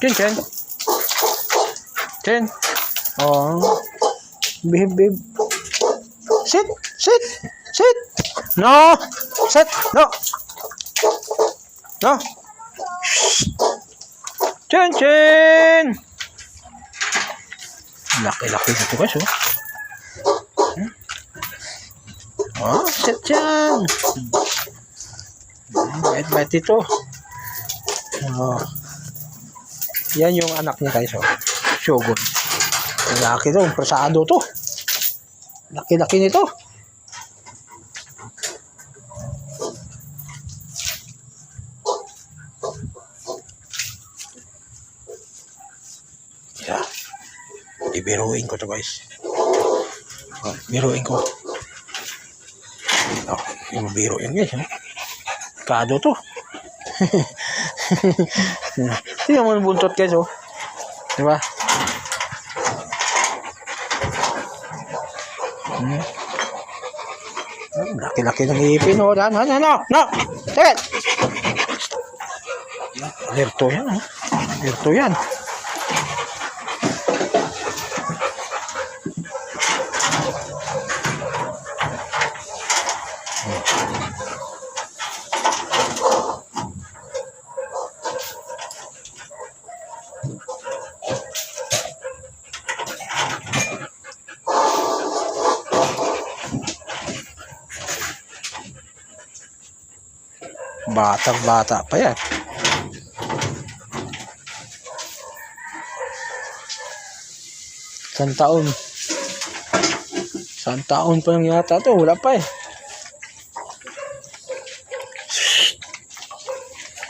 Chin, chin. Chin. Oh. Behave, behave. Sit, sit, sit. No. Sit. No. No. Shh. Chin, chin. Laki-laki nito guys, oh. Hmm? Oh, sit dyan. Hmm, Bait-bait ito. Oh. Yan yung anak niya guys, oh. Shogun. Laki to, presado to. Laki-laki nito. Yeah. Ibiruin ko to guys. Oh, biruin ko. Oh, yung biro yan guys. Oh. Kado to. Tingnan mo yung buntot guys oh. Diba? Hmm. Oh, Laki-laki ng ipin oh. Ano, ano, ano, no. Take it. Alerto yan oh. Alerto yan. Batang bata pa yan. Isang taon. Isang taon pa lang yata to. Wala pa eh.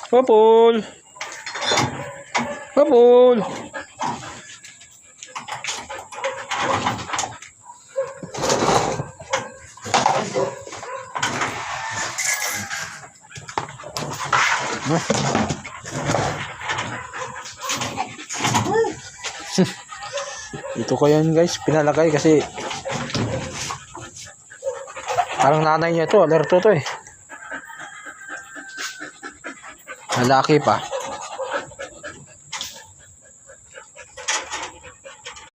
Papul! Papul! Ito ko yan guys, pinalagay kasi parang nanay niya to, alerto to eh. Lalaki pa.